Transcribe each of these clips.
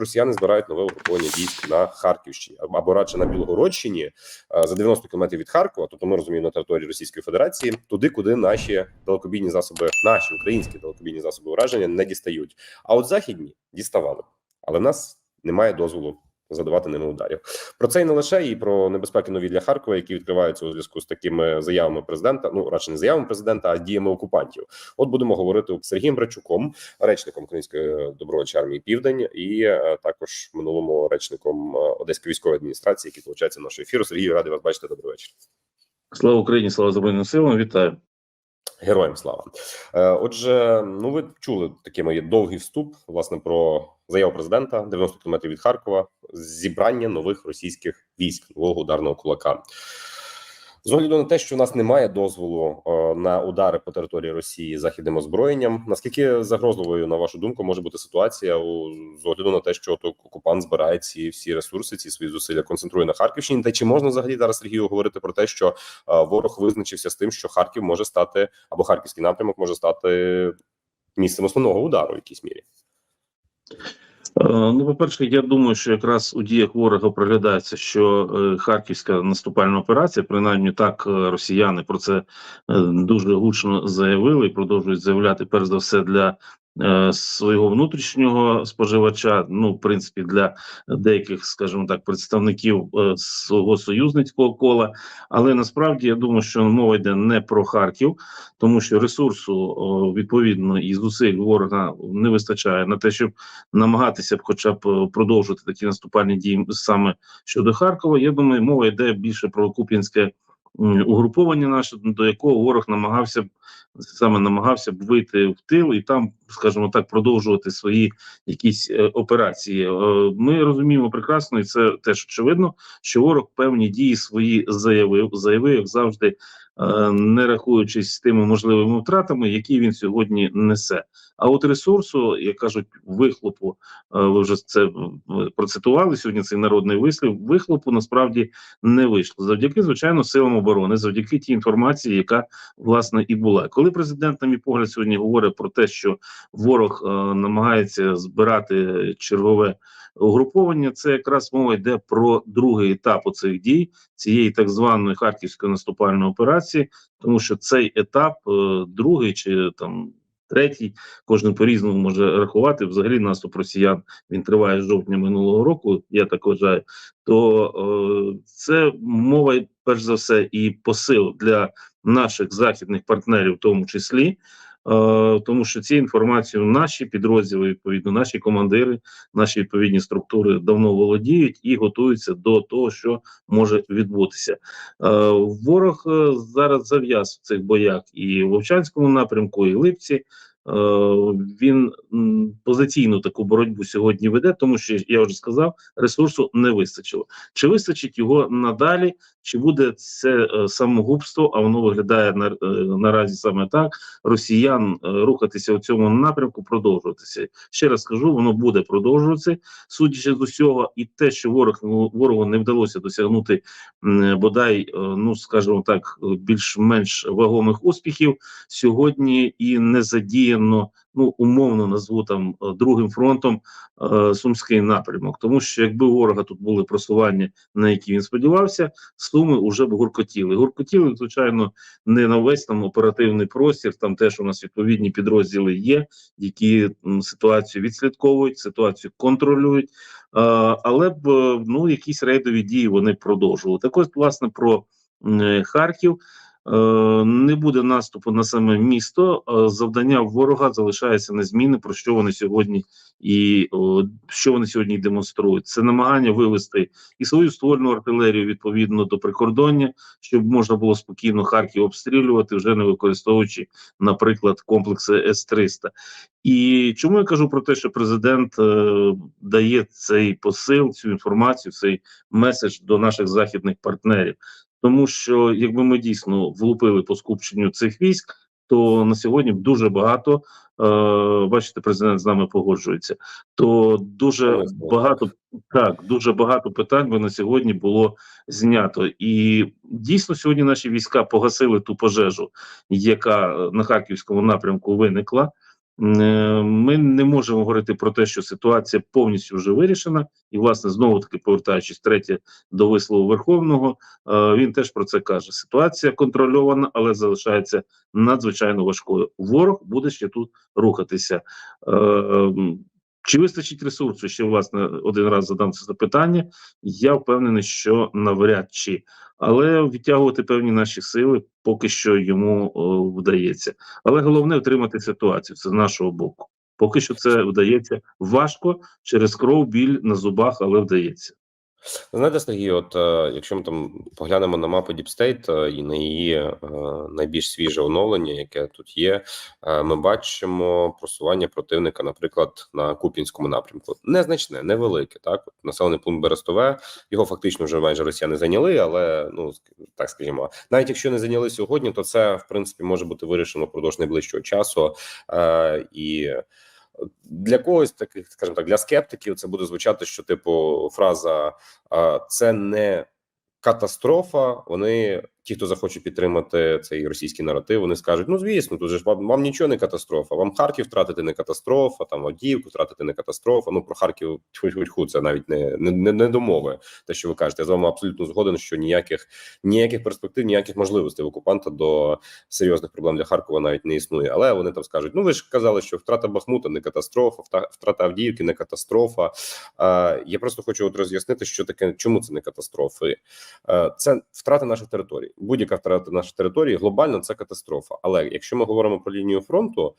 Росіяни збирають нове угруповання військ на Харківщині або- радше на Білгородщині е, за 90 кілометрів від Харкова, тобто ми розуміємо на території Російської Федерації, туди, куди наші далекобійні засоби, наші українські далекобійні засоби ураження не дістають. А от західні діставали, але в нас немає дозволу задавати ними ударів. Про це і не лише і про небезпеки нові для Харкова, які відкриваються у зв'язку з такими заявами президента. Ну радше не заявами президента, а діями окупантів. От будемо говорити з Сергієм Брачуком, речником Української добровольчої армії Південь, і е, також минулому речником е, Одеської військової адміністрації, який долучається до нашого ефіру. Сергію, радий вас бачити. Добрий вечір. Слава Україні, слава Збройним силам, вітаю. Героям слава. Е, Отже, ну ви чули такий моє довгий вступ власне про заяву президента 90 кілометрів від Харкова, зібрання нових російських військ нового ударного кулака. З огляду на те, що у нас немає дозволу е, на удари по території Росії західним озброєнням, наскільки загрозливою, на вашу думку, може бути ситуація у з огляду на те, що от окупант збирає ці всі ресурси, ці свої зусилля концентрує на Харківщині? Та чи можна взагалі зараз Сергію говорити про те, що е, ворог визначився з тим, що Харків може стати або харківський напрямок може стати місцем основного удару в якійсь мірі? Е, Ну, по-перше, я думаю, що якраз у діях ворога проглядається, що е, харківська наступальна операція, принаймні так е, росіяни про це дуже гучно заявили і продовжують заявляти перш за все для свого внутрішнього споживача. Ну, в принципі, для деяких, скажімо так, представників е, свого союзницького кола. Але насправді я думаю, що мова йде не про Харків, тому що ресурсу відповідно і зусиль ворога не вистачає на те, щоб намагатися б, хоча б е, продовжити такі наступальні дії саме щодо Харкова. Я думаю, мова йде більше про Куп'янське угруповання наше, до якого ворог намагався б саме намагався б вийти в тил і там, скажімо так, продовжувати свої якісь е, операції. Е, ми розуміємо прекрасно, і це теж очевидно, що ворог певні дії свої заявив, заявив завжди. Е, Не рахуючись з тими можливими втратами, які він сьогодні несе. А от ресурсу, як кажуть, вихлопу, е, ви вже це процитували сьогодні. Цей народний вислів. Вихлопу насправді не вийшло завдяки, звичайно, силам оборони, завдяки тій інформації, яка власне і була. Коли президент, на мій погляд, сьогодні говорить про те, що ворог е, намагається збирати чергове угруповання, це якраз мова йде про другий етап оцих дій цієї так званої харківської наступальної операції, тому що цей етап, е, другий чи там. Третій, кожен по-різному може рахувати. Взагалі наступ росіян він триває з жовтня минулого року. Я так вважаю. То е, це мова перш за все і посил для наших західних партнерів, в тому числі, тому що ці інформацію наші підрозділи, відповідно, наші командири, наші відповідні структури давно володіють і готуються до того, що може відбутися. Е, ворог е, зараз зав'яз в цих боях і в Вовчанському напрямку, і Липці. Е, Він позиційну таку боротьбу сьогодні веде, тому що я вже сказав, ресурсу не вистачило. Чи вистачить його надалі? Чи буде це е, самогубство? А воно виглядає на е, наразі саме так: росіян рухатися у цьому напрямку, продовжуватися. Ще раз скажу, воно буде продовжуватися, судячи з усього, і те, що ворог ворогу не вдалося досягнути бодай, ну скажімо так, більш-менш вагомих успіхів сьогодні і не задіяно. Ну, умовно назву там е, другим фронтом е, сумський напрямок, тому що якби ворога тут були просування, на які він сподівався, суми вже б гуркотіли. Гуркотіли, звичайно, не на весь там оперативний простір. Там теж у нас відповідні підрозділи є, які ситуацію відслідковують, ситуацію контролюють. Е, але б ну якісь рейдові дії вони продовжували. Так ось, власне, про Харків. Е, Не буде наступу на саме місто. Завдання ворога залишається незмінне, про що вони сьогодні і що вони сьогодні демонструють. Це намагання вивести і свою ствольну артилерію відповідно до прикордоння, щоб можна було спокійно Харків обстрілювати, вже не використовуючи, наприклад, комплекси С-300. І чому я кажу про те, що президент е, дає цей посил, цю інформацію, цей меседж до наших західних партнерів? Тому що якби ми дійсно влупили по скупченню цих військ, то на сьогодні дуже багато е, бачите, президент з нами погоджується. То дуже багато так, дуже багато питань би на сьогодні було знято, і дійсно сьогодні наші війська погасили ту пожежу, яка на харківському напрямку виникла. Е, Ми не можемо говорити про те, що ситуація повністю вже вирішена, і власне знову таки повертаючись третє до вислову Верховного, е, він теж про це каже: ситуація контрольована, але залишається надзвичайно важкою. Ворог буде ще тут рухатися. Чи вистачить ресурсу? Ще власне один раз задам це запитання. Я впевнений, що навряд чи, але відтягувати певні наші сили поки що йому о, вдається. Але головне втримати ситуацію. Це з нашого боку. Поки що це вдається важко через кров, біль на зубах, але вдається. Знаєте, Сергій, от е, якщо ми там поглянемо на мапу Deep State е, і на її е, найбільш свіже оновлення, яке тут є, ми бачимо просування противника, наприклад, на Куп'янському напрямку. Незначне, невелике. Так, От населений пункт Берестове, його фактично вже майже росіяни зайняли, але ну так скажімо, навіть якщо не зайняли сьогодні, то це в принципі може бути вирішено впродовж найближчого часу. Е, і для когось таких, скажімо так, для скептиків це буде звучати, що типу фраза це не катастрофа. Вони, ті, хто захочуть підтримати цей російський наратив, вони скажуть: ну звісно, тут же ж вам, вам нічого не катастрофа. Вам Харків втратити не катастрофа, там Авдіївку втратити не катастрофа. Ну про Харків тьфу-тьфу-тьфу, це навіть не, не, не, не до мови. Те, що ви кажете, я з вами абсолютно згоден, що ніяких ніяких перспектив, ніяких можливостей в окупанта до серйозних проблем для Харкова навіть не існує. Але вони там скажуть: ну ви ж казали, що втрата Бахмута не катастрофа, втрата Авдіївки не катастрофа. А, я просто хочу от роз'яснити, що таке, чому це не катастрофи. Е, Це втрата наших територій. Будь-яка втрата нашої території глобально це катастрофа. Але якщо ми говоримо про лінію фронту,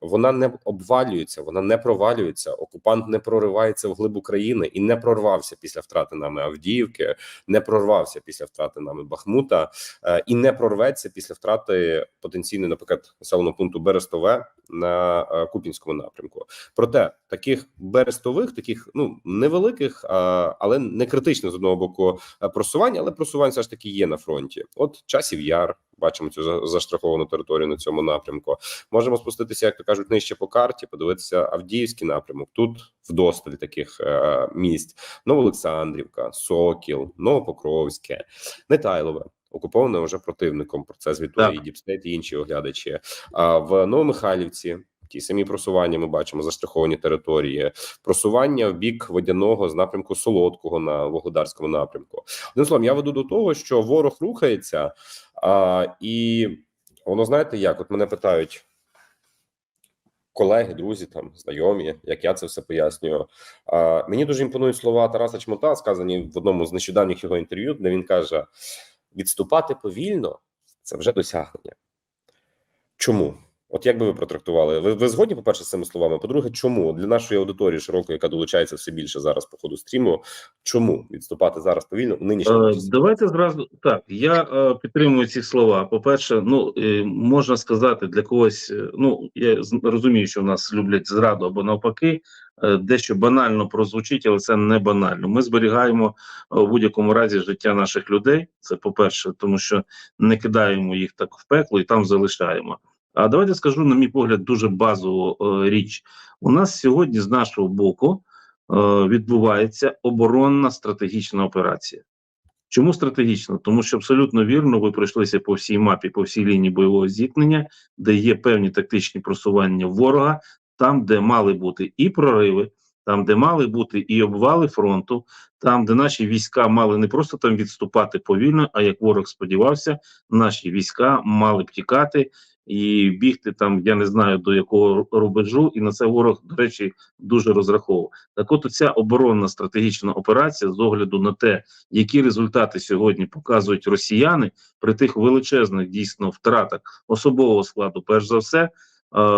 вона не обвалюється, вона не провалюється. Окупант не проривається в глиб України і не прорвався після втрати нами Авдіївки, не прорвався після втрати нами Бахмута е, і не прорветься після втрати потенційної, наприклад, населеного пункту Берестове на е, Купінському напрямку. Проте таких берестових, таких ну невеликих, але не критичних з одного боку е, просувань, але просувань все ж таки є на фронті. От часів яр. Бачимо цю за- застраховану територію на цьому напрямку. Можемо спуститися, як то кажуть, нижче по карті, подивитися Авдіївський напрямок. Тут вдосталь таких е, місць: Новоолександрівка, Сокіл, Новопокровське, Нетайлове. Окуповане вже противником. Про це звітує і Діпстейт, і інші оглядачі. А в Новомихайлівці ті самі просування ми бачимо застраховані території, просування в бік водяного з напрямку Солодкого на Вугледарському напрямку. Одним словом, я веду до того, що ворог рухається, а, і воно знаєте, як от мене питають. Колеги, друзі, там знайомі, як я це все пояснюю. А, мені дуже імпонують слова Тараса Чмота, сказані в одному з нещодавніх його інтерв'ю, де він каже: відступати повільно це вже досягнення. Чому? От як би ви протрактували? Ви, ви згодні, по-перше, з цими словами? По-друге, чому для нашої аудиторії широкої, яка долучається все більше зараз по ходу стріму, чому відступати зараз повільно нинішньому Е? Давайте зразу так. Я е, підтримую ці слова. По-перше, ну е, можна сказати для когось. Ну я розумію, що в нас люблять зраду або навпаки, дещо банально прозвучить, але це не банально. Ми зберігаємо в будь-якому разі життя наших людей. Це по-перше, тому що не кидаємо їх так в пекло і там залишаємо. А давайте скажу, на мій погляд, дуже базову е, річ. У нас сьогодні з нашого боку е, відбувається оборонна стратегічна операція. Чому стратегічно? Тому що абсолютно вірно ви пройшлися по всій мапі, по всій лінії бойового зіткнення, де є певні тактичні просування ворога, там, де мали бути і прориви, там, де мали бути і обвали фронту, там, де наші війська мали не просто там відступати повільно, а як ворог сподівався, наші війська мали б тікати і бігти там, я не знаю до якого рубежу, і на це ворог, до речі, дуже розраховував. Так, от ця оборонна стратегічна операція з огляду на те, які результати сьогодні показують росіяни при тих величезних дійсно втратах особового складу, перш за все,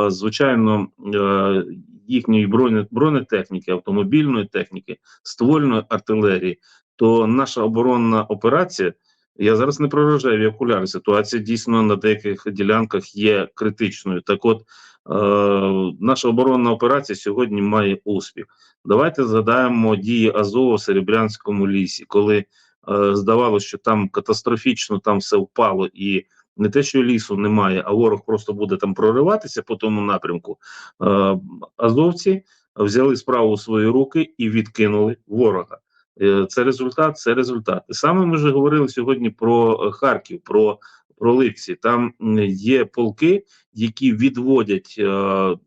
звичайно, е, їхньої броне, бронетехніки, автомобільної техніки, ствольної артилерії, то наша оборонна операція. Я зараз не про рожеві окуляри. Ситуація дійсно на деяких ділянках є критичною. Так, от е, наша оборонна операція сьогодні має успіх. Давайте згадаємо дії Азова в Серебрянському лісі, коли е, здавалося, що там катастрофічно там все впало, і не те, що лісу немає, а ворог просто буде там прориватися по тому напрямку. Е, азовці взяли справу у свої руки і відкинули ворога. Е, Це результат, це результат. І Саме ми вже говорили сьогодні про е, Харків, про про Липці. Там є полки, які відводять е,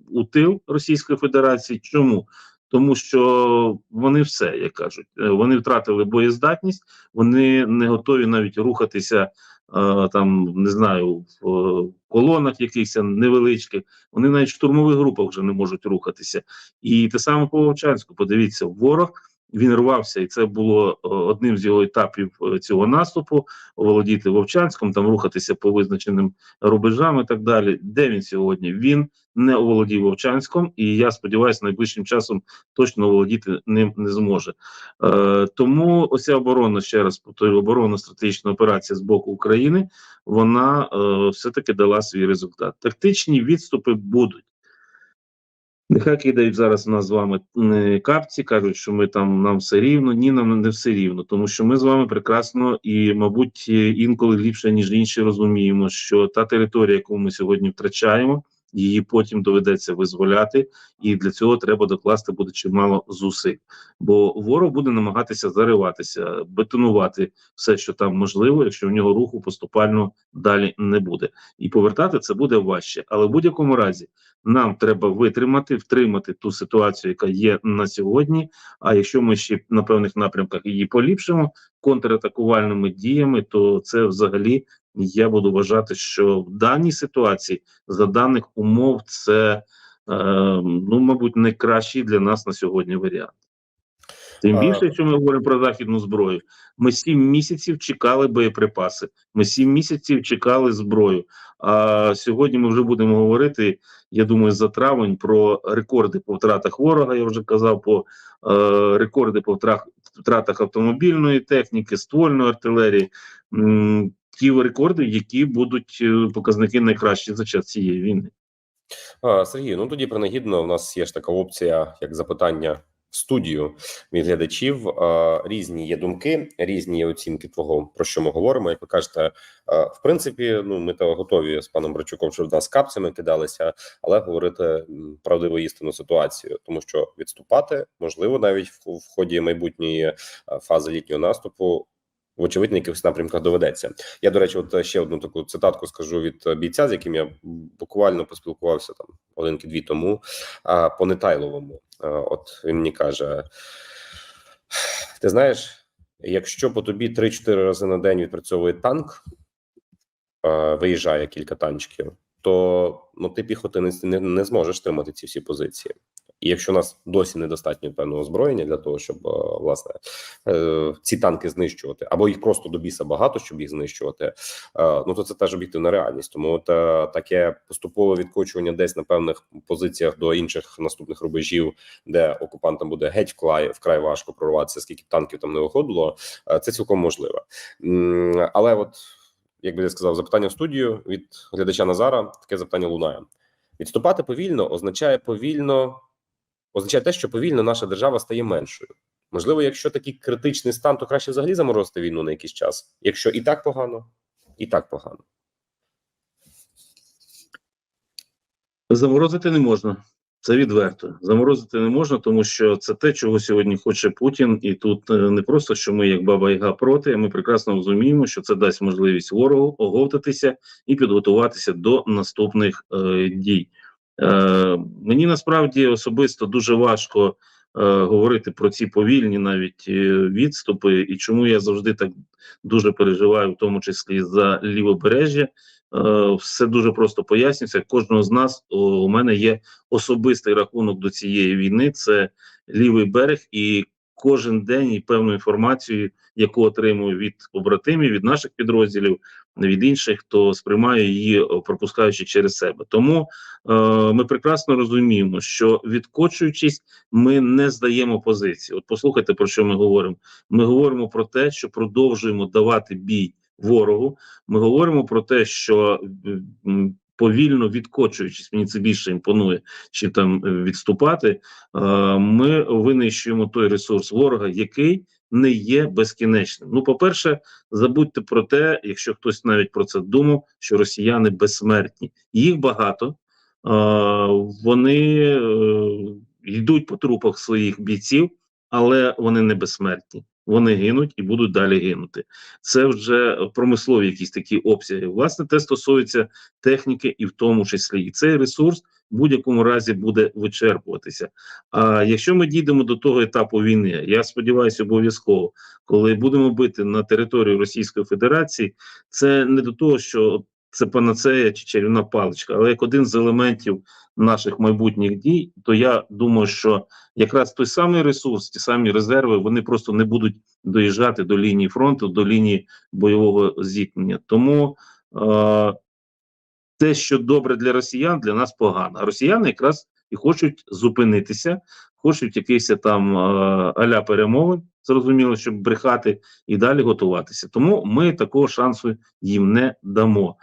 у тил Російської Федерації. Чому? Тому що вони все, як кажуть, е, вони втратили боєздатність, вони не готові навіть рухатися е, там, не знаю, в колонах якихось невеличких. Вони навіть в штурмових групах вже не можуть рухатися. І те саме по Вовчанську. Подивіться, ворог він рвався, і це було е, одним з його етапів е, цього наступу. Володіти Вовчанськом, там рухатися по визначеним рубежам і так далі. Де він сьогодні? Він не оволодів Вовчанськом, і я сподіваюся, найближчим часом точно оволодіти ним не зможе. Е, тому оця оборона, ще раз повторю, оборонна стратегічна операція з боку України, вона е, все-таки дала свій результат. Тактичні відступи будуть. Нехай кидають зараз нас з вами капці, кажуть, що ми там нам все рівно. Ні, нам не все рівно, тому що ми з вами прекрасно і, мабуть, е, інколи ліпше ніж інші розуміємо, що та територія, яку ми сьогодні втрачаємо, її потім доведеться визволяти, і для цього треба докласти буде чимало зусиль. Бо ворог буде намагатися зариватися, бетонувати все, що там можливо, якщо в нього руху поступально далі не буде, і повертати це буде важче. Але в будь-якому разі нам треба витримати, втримати ту ситуацію, яка є на сьогодні. А якщо ми ще на певних напрямках її поліпшимо контратакувальними діями, то це взагалі я буду вважати, що в даній ситуації за даних умов це е, ну, мабуть, найкращий для нас на сьогодні варіант. Тим більше, якщо ми говоримо про західну зброю, ми сім місяців чекали боєприпаси, ми сім місяців чекали зброю. А сьогодні ми вже будемо говорити, я думаю, за травень про рекорди по втратах ворога. Я вже казав по е, рекорди по втрах- втратах автомобільної техніки, ствольної артилерії. Ті рекорди, які будуть е, показники найкращі за час цієї війни. Сергій, ну тоді принагідно, у нас є ж така опція, як запитання студію від глядачів. Різні є думки, різні є оцінки того, про що ми говоримо. Як ви кажете, в принципі, ну ми то готові з паном Брачуком, що в нас капцями кидалися, але говорити правдиву істину ситуацію, тому що відступати можливо навіть в, ході майбутньої фази літнього наступу. Вочевидь, на якихось напрямках доведеться. Я, до речі, от ще одну таку цитатку скажу від е, бійця, з яким я буквально поспілкувався там годинки-дві тому, а, по Нетайловому. От він мені каже: ти знаєш, якщо по тобі 3-4 рази на день відпрацьовує танк, виїжджає кілька танчиків, то ну ти піхотинець не, не зможеш тримати ці всі позиції. І якщо у нас досі недостатньо певного озброєння для того, щоб е, власне е, ці танки знищувати, або їх просто до біса багато, щоб їх знищувати, е, ну то це теж об'єктивна реальність. Тому от, таке поступове відкочування десь на певних позиціях до інших наступних рубежів, де окупантам буде геть вкрай вкрай важко прорватися, скільки танків там не виходило, це цілком можливо. Але от як би я сказав, запитання в студію від глядача Назара, таке запитання лунає. Відступати повільно означає повільно, означає те, що повільно наша держава стає меншою. Можливо, якщо такий критичний стан, то краще взагалі заморозити війну на якийсь час. Якщо і так погано, і так погано. Заморозити не можна. Це відверто. Заморозити не можна, тому що це те, чого сьогодні хоче Путін. І тут е, не просто що ми, як баба Яга, проти. Ми прекрасно розуміємо, що це дасть можливість ворогу оговтатися і підготуватися до наступних е, дій. Е, мені насправді особисто дуже важко е, говорити про ці повільні навіть е, відступи, і чому я завжди так дуже переживаю, в тому числі за лівобережжя. Е, все дуже просто пояснюється. Кожного з нас у мене є особистий рахунок до цієї війни. Це лівий берег, і кожен день і певну інформацію, яку отримую від побратимів, від наших підрозділів, від інших, то сприймаю її, пропускаючи через себе. Тому е, ми прекрасно розуміємо, що відкочуючись, ми не здаємо позиції. От послухайте про що ми говоримо. Ми говоримо про те, що продовжуємо давати бій ворогу. Ми говоримо про те, що повільно відкочуючись, мені це більше імпонує, чи там е, відступати. е, Ми винищуємо той ресурс ворога, який не є безкінечним. Ну, по-перше, забудьте про те, якщо хтось навіть про це думав, що росіяни безсмертні. Їх багато, вони е, йдуть по трупах своїх бійців, але вони не безсмертні. вони гинуть і будуть далі гинути. Це вже промислові якісь такі обсяги. Власне, те стосується техніки, і в тому числі і цей ресурс в будь-якому разі буде вичерпуватися. А якщо ми дійдемо до того етапу війни, я сподіваюся, обов'язково, коли будемо бити на територію Російської Федерації, це не до того, що це панацея чи чарівна паличка, але як один з елементів наших майбутніх дій, то я думаю, що якраз той самий ресурс, ті самі резерви, вони просто не будуть доїжджати до лінії фронту, до лінії бойового зіткнення. Тому е, те, що добре для росіян, для нас погано. Росіяни якраз і хочуть зупинитися, хочуть якийсь там е, аля перемовин, зрозуміло, щоб брехати і далі готуватися. Тому ми такого шансу їм не дамо.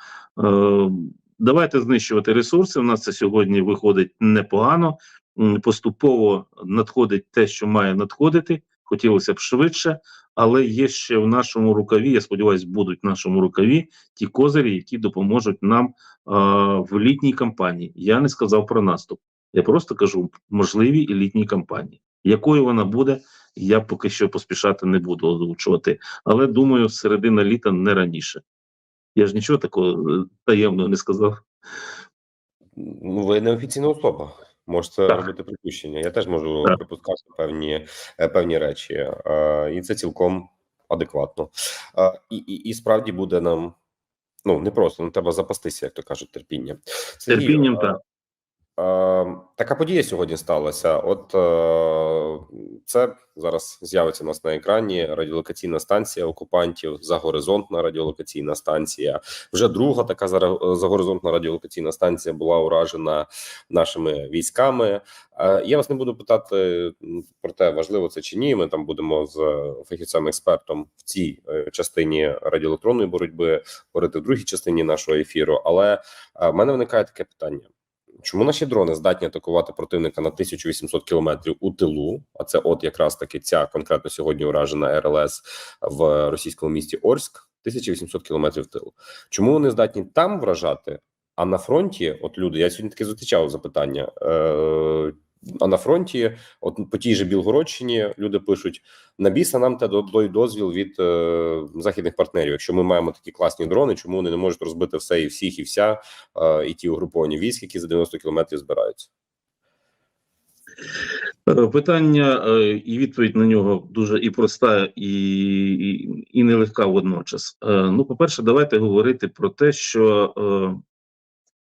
Е, давайте знищувати ресурси. У нас це сьогодні виходить непогано. Поступово надходить те, що має надходити. Хотілося б швидше, але є ще в нашому рукаві. Я сподіваюся, будуть в нашому рукаві ті козирі, які допоможуть нам а, в літній кампанії. Я не сказав про наступ. Я просто кажу можливі і літній кампанії. Якою вона буде, я поки що поспішати не буду озвучувати. Але думаю, середина літа не раніше. Я ж нічого такого е, таємного не сказав. Ну, ви не офіційна особа. Можете Так. робити припущення. Я теж можу Так. припускати певні, е, певні речі, і це цілком адекватно. І, і, і справді буде нам ну не просто, не треба запастися, як то кажуть, терпіння. Терпінням так. Е, така подія сьогодні сталася. От е, це зараз з'явиться у нас на екрані радіолокаційна станція окупантів, загоризонтна радіолокаційна станція. Вже друга така загоризонтна радіолокаційна станція була уражена нашими військами. Е, я вас не буду питати про те, важливо це чи ні. Ми там будемо з фахівцем експертом в цій е, частині радіоелектронної боротьби говорити в другій частині нашого ефіру. Але в мене виникає таке питання. Чому наші дрони здатні атакувати противника на 1800 кілометрів у тилу? А це, от якраз таки ця конкретно сьогодні уражена РЛС в російському місті Орськ, 1800 кілометрів тилу. Чому вони здатні там вражати? А на фронті, от люди, я сьогодні таки зустрічав запитання. Е, а на фронті, от по тій же Білгородщині, люди пишуть: на біса нам те той дозвіл від е, західних партнерів. Якщо ми маємо такі класні дрони, чому вони не можуть розбити все і всіх, і вся, е, і ті угруповані військ, які за 90 кілометрів збираються? Е, Питання е, і відповідь на нього дуже і проста, і, і, і нелегка водночас. Е, Ну, по-перше, давайте говорити про те, що е,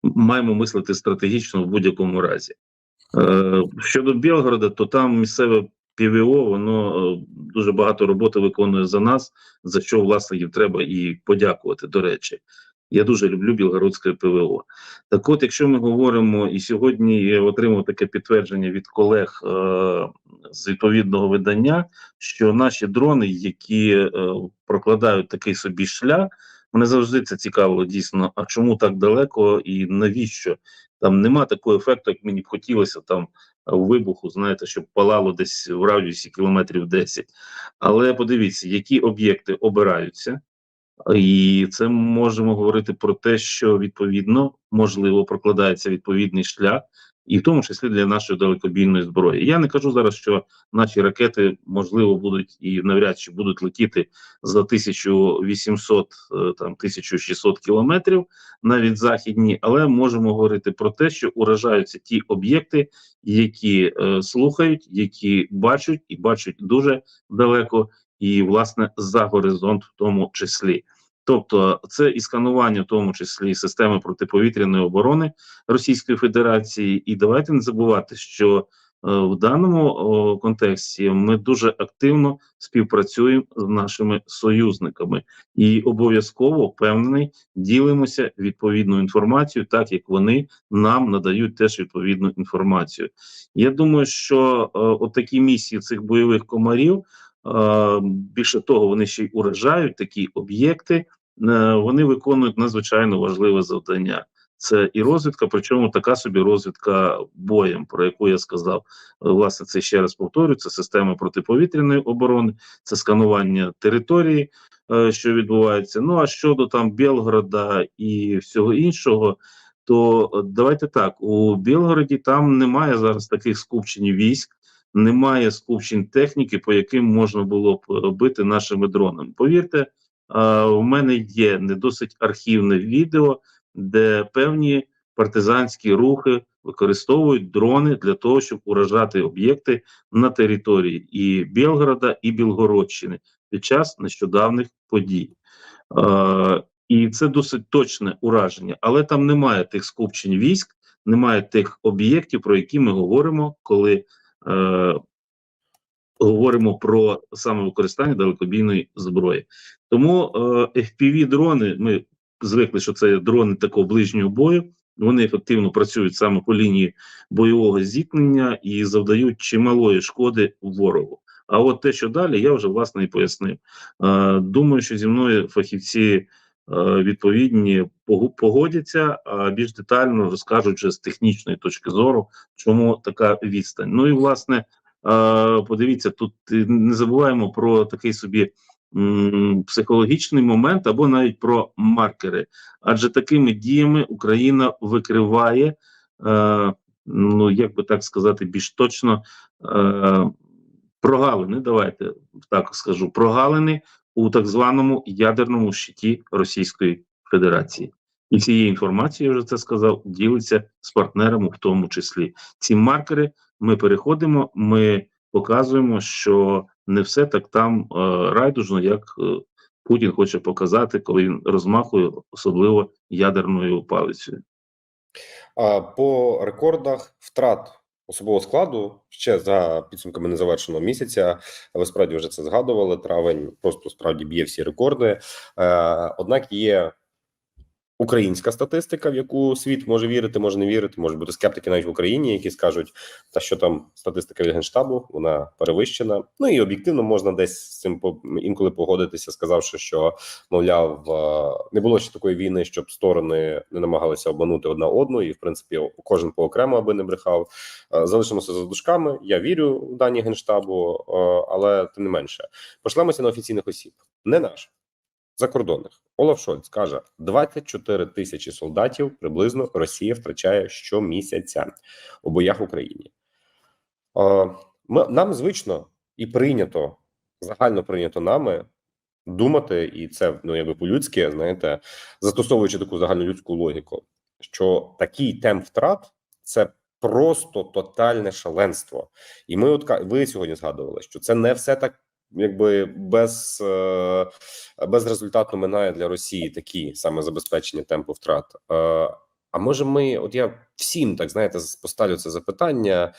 маємо мислити стратегічно в будь-якому разі. Е, Щодо Білгорода, то там місцеве ПВО, воно е, дуже багато роботи виконує за нас, за що власне їм треба і подякувати. До речі, я дуже люблю білгородське ПВО. Так, от, якщо ми говоримо, і сьогодні я отримав таке підтвердження від колег е, з відповідного видання, що наші дрони, які прокладають такий собі шлях, мене завжди це цікаво дійсно. А чому так далеко і навіщо? Там нема такого ефекту, як мені б хотілося там вибуху, знаєте, щоб палало десь в радіусі кілометрів 10. Але подивіться, які об'єкти обираються. І це можемо говорити про те, що відповідно можливо прокладається відповідний шлях, і в тому числі для нашої далекобійної зброї. Я не кажу зараз, що наші ракети можливо будуть і навряд чи будуть летіти за 1800 е, там 1600 кілометрів навіть західні, але можемо говорити про те, що уражаються ті об'єкти, які е, слухають, які бачать і бачать дуже далеко, і власне за горизонт в тому числі. Тобто це і сканування, в тому числі системи протиповітряної оборони Російської Федерації. І давайте не забувати, що е, в даному контексті ми дуже активно співпрацюємо з нашими союзниками і обов'язково впевнений ділимося відповідною інформацією, так як вони нам надають теж відповідну інформацію. Я думаю, що е, отакі місії цих бойових комарів. Е, Більше того, вони ще й уражають такі об'єкти. е, Вони виконують надзвичайно важливе завдання. Це і розвідка, причому така собі розвідка боєм, про яку я сказав. Е, Власне, це ще раз повторюю: це система протиповітряної оборони, це сканування території, е, що відбувається. Ну а щодо там Білгорода і всього іншого, то давайте так: у Білгороді там немає зараз таких скупчень військ немає скупчень техніки, по яким можна було б е, бити нашими дронами. Повірте, у мене є не досить архівне відео, де певні партизанські рухи використовують дрони для того, щоб уражати об'єкти на території і Білгорода, і Білгородщини під час нещодавних подій. І це досить точне ураження, але там немає тих скупчень військ, немає тих об'єктів, про які ми говоримо, коли е, говоримо про саме використання далекобійної зброї. Тому е, fpv дрони ми звикли, що це дрони такого ближнього бою. Вони ефективно працюють саме по лінії бойового зіткнення і завдають чималої шкоди ворогу. А от те, що далі, я вже власне і пояснив. Е, думаю, що зі мною фахівці відповідні погу- погодяться, а більш детально розкажуть вже з технічної точки зору, чому така відстань. Ну і власне, е, подивіться, тут е, не забуваємо про такий собі психологічний момент або навіть про маркери. Адже такими діями Україна викриває, е, ну як би так сказати, більш точно. Е, прогалини, давайте так скажу, прогалини у так званому ядерному щиті Російської Федерації. І цією інформацією, я вже це сказав, ділиться з партнерами, в тому числі. Ці маркери ми переходимо, ми показуємо, що не все так там е, райдужно, як е, Путін хоче показати, коли він розмахує особливо ядерною палицею. По рекордах втрат особового складу ще за підсумками незавершеного місяця. Ви справді вже це згадували. Травень просто справді б'є всі рекорди. Е, однак є українська статистика, в яку світ може вірити, може не вірити. Може бути скептики навіть в Україні, які скажуть, та що там статистика від генштабу, вона перевищена. Ну і об'єктивно можна десь з цим по- інколи погодитися, сказавши, що мовляв е, не було ще такої війни, щоб сторони не намагалися обманути одна одну, і в принципі кожен поокремо, аби не брехав. Е, Залишимося за дужками. Я вірю в дані генштабу, е, але тим не менше, пошлемося на офіційних осіб, не наш. Закордонних Олаф Шольц каже: 24 тисячі солдатів приблизно Росія втрачає щомісяця у боях в Україні. Е, Ми нам звично і прийнято загально прийнято нами думати, і це ну якби по-людськи, знаєте, застосовуючи таку загальнолюдську логіку, що такий темп втрат це просто тотальне шаленство. І ми, от ви сьогодні згадували, що це не все так. Якби без, е, безрезультатно минає для Росії такі саме забезпечення темпу втрат. Е, а може, ми, от я всім так знаєте, поставлю це запитання.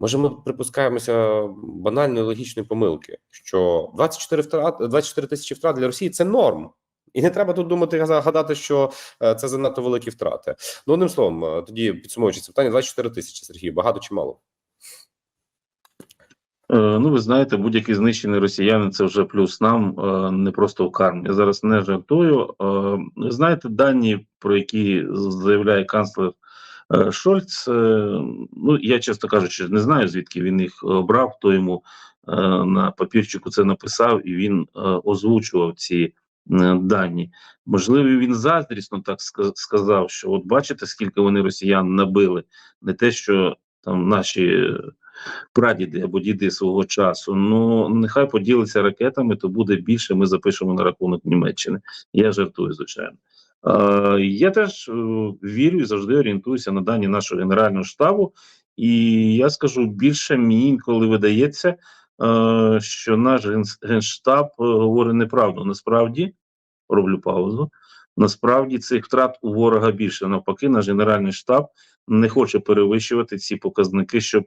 Може, ми припускаємося банальної логічної помилки, що 24 втрат, 24 тисячі втрат для Росії це норм. І не треба тут думати гадати, що е, це занадто великі втрати. Ну, одним словом, тоді підсумовуючи це питання, 24 тисячі Сергій, багато чи мало? Е, Ну, ви знаєте, будь-який знищений росіянин це вже плюс нам, е, не просто в кармі. Я зараз не жартую. Е, Ви знаєте, дані, про які заявляє канцлер е, Шольц. е, Ну, я чесно кажучи, не знаю, звідки він їх обрав, хто йому е, на папірчику це написав, і він е, озвучував ці е, дані. Можливо, він заздрісно так сказав, що от бачите, скільки вони росіян набили, не те, що там наші. Прадіди або діди свого часу. Ну нехай поділиться ракетами, то буде більше. Ми запишемо на рахунок Німеччини. Я жартую, звичайно. Е, я теж е, вірю і завжди орієнтуюся на дані нашого генерального штабу. І я скажу більше мені інколи видається, е, що наш генштаб е, говорить неправду. Насправді роблю паузу. Насправді цих втрат у ворога більше. Навпаки, наш генеральний штаб не хоче перевищувати ці показники, щоб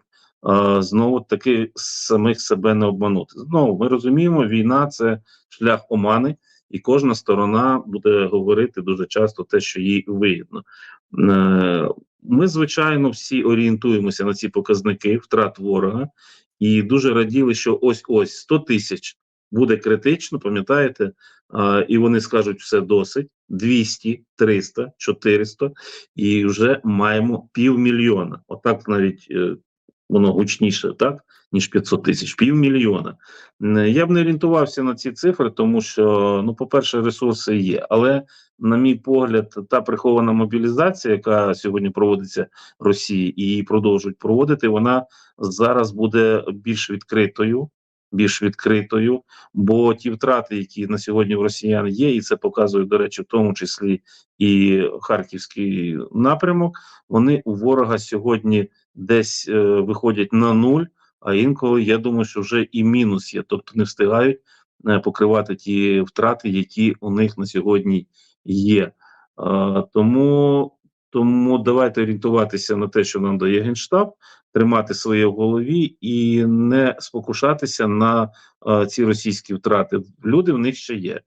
знову таки самих себе не обманути. Знову ми розуміємо, війна це шлях омани, і кожна сторона буде говорити дуже часто те, що їй вигідно. Е, Ми, звичайно, всі орієнтуємося на ці показники втрат ворога, і дуже раділи, що ось ось 100 тисяч буде критично, пам'ятаєте, і вони скажуть все досить. 200, 300, 400, і вже маємо півмільйона. Отак навіть е, воно гучніше, так ніж 500 тисяч, півмільйона. Я б не орієнтувався на ці цифри, тому що, ну, по-перше, ресурси є. Але, на мій погляд, та прихована мобілізація, яка сьогодні проводиться в Росії і її продовжують проводити, вона зараз буде більш відкритою. Більш відкритою, бо ті втрати, які на сьогодні в росіян є, і це показує, до речі, в тому числі і харківський напрямок. Вони у ворога сьогодні десь е, виходять на нуль. А інколи я думаю, що вже і мінус є, тобто не встигають е, покривати ті втрати, які у них на сьогодні є. Е, тому, тому давайте орієнтуватися на те, що нам дає генштаб, тримати своє в голові і не спокушатися на е, ці російські втрати. Люди в них ще є.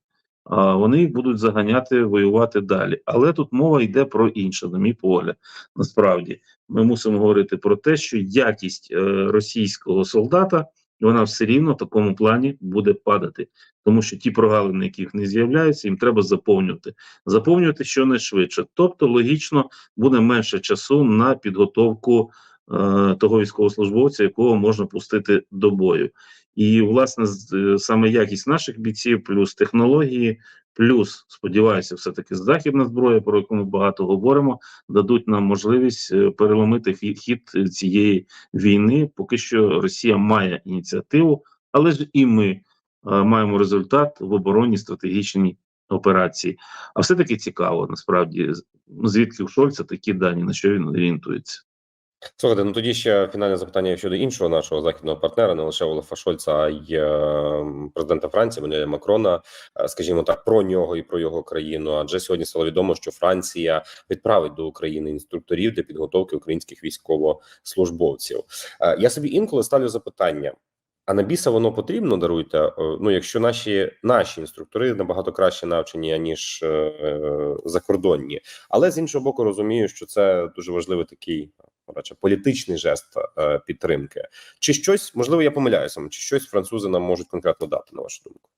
Вони будуть заганяти воювати далі. Але тут мова йде про інше, на мій погляд. Насправді, ми мусимо говорити про те, що якість е, російського солдата вона все рівно в такому плані буде падати, тому що ті прогалини, яких не з'являються, їм треба заповнювати. Заповнювати щонайшвидше. Тобто, логічно буде менше часу на підготовку е, того військовослужбовця, якого можна пустити до бою. І власне е, саме якість наших бійців, плюс технології, плюс сподіваюся, все таки західна зброя, про яку ми багато говоримо, дадуть нам можливість е, переломити хід цієї війни. Поки що Росія має ініціативу, але ж і ми е, маємо результат в оборонній стратегічній операції. А все таки цікаво насправді звідки в Шольца такі дані, на що він орієнтується. Слухайте, ну тоді ще фінальне запитання щодо іншого нашого західного партнера, не лише Олафа Шольца, а й е, президента Франції Мануеля Макрона. Е, Скажімо так, про нього і про його країну. Адже сьогодні стало відомо, що Франція відправить до України інструкторів для підготовки українських військовослужбовців. Е, Я собі інколи ставлю запитання. А на біса воно потрібно даруйте. е, Ну, якщо наші наші інструктори набагато краще навчені ніж е, закордонні, але з іншого боку, розумію, що це дуже важливий такий радше політичний жест е, підтримки. Чи щось можливо я помиляюся, чи щось французи нам можуть конкретно дати на вашу думку?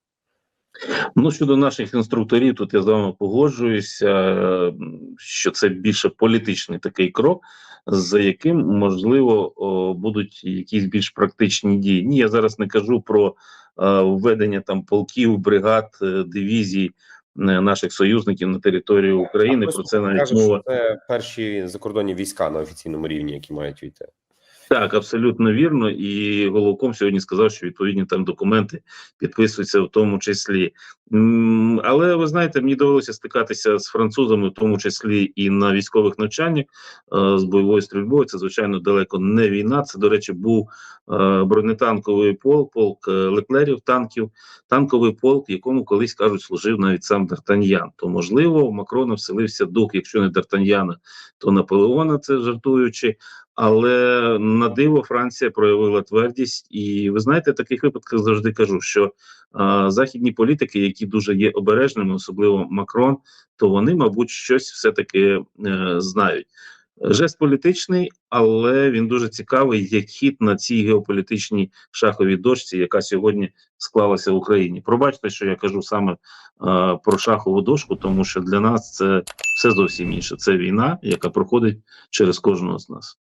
Ну щодо наших інструкторів, тут я з вами погоджуюся, що це більше політичний такий крок, за яким можливо будуть якісь більш практичні дії. Ні, я зараз не кажу про е, введення там полків, бригад, е, дивізій наших союзників на територію України. Про це навіть кажуть, мова це перші закордонні війська на офіційному рівні, які мають війти. Так, абсолютно вірно. І головком сьогодні сказав, що відповідні там документи підписуються в тому числі. Але ви знаєте, мені довелося стикатися з французами, в тому числі і на військових навчаннях е, з бойовою стрільбою. Це звичайно далеко не війна. Це, до речі, був е, бронетанковий полк, полк е, леклерів, танків, танковий полк, якому колись кажуть, служив навіть сам Д'Артаньян. То можливо, у Макрона вселився дух, якщо не Д'Артаньяна, то Наполеона, це жартуючи. Але на диво Франція проявила твердість, і ви знаєте, в таких випадках завжди кажу, що а, західні політики, які дуже є обережними, особливо Макрон, то вони, мабуть, щось все таки е, знають. Жест політичний, але він дуже цікавий як хід на цій геополітичній шаховій дошці, яка сьогодні склалася в Україні. Пробачте, що я кажу саме е, про шахову дошку, тому що для нас це все зовсім інше. Це війна, яка проходить через кожного з нас.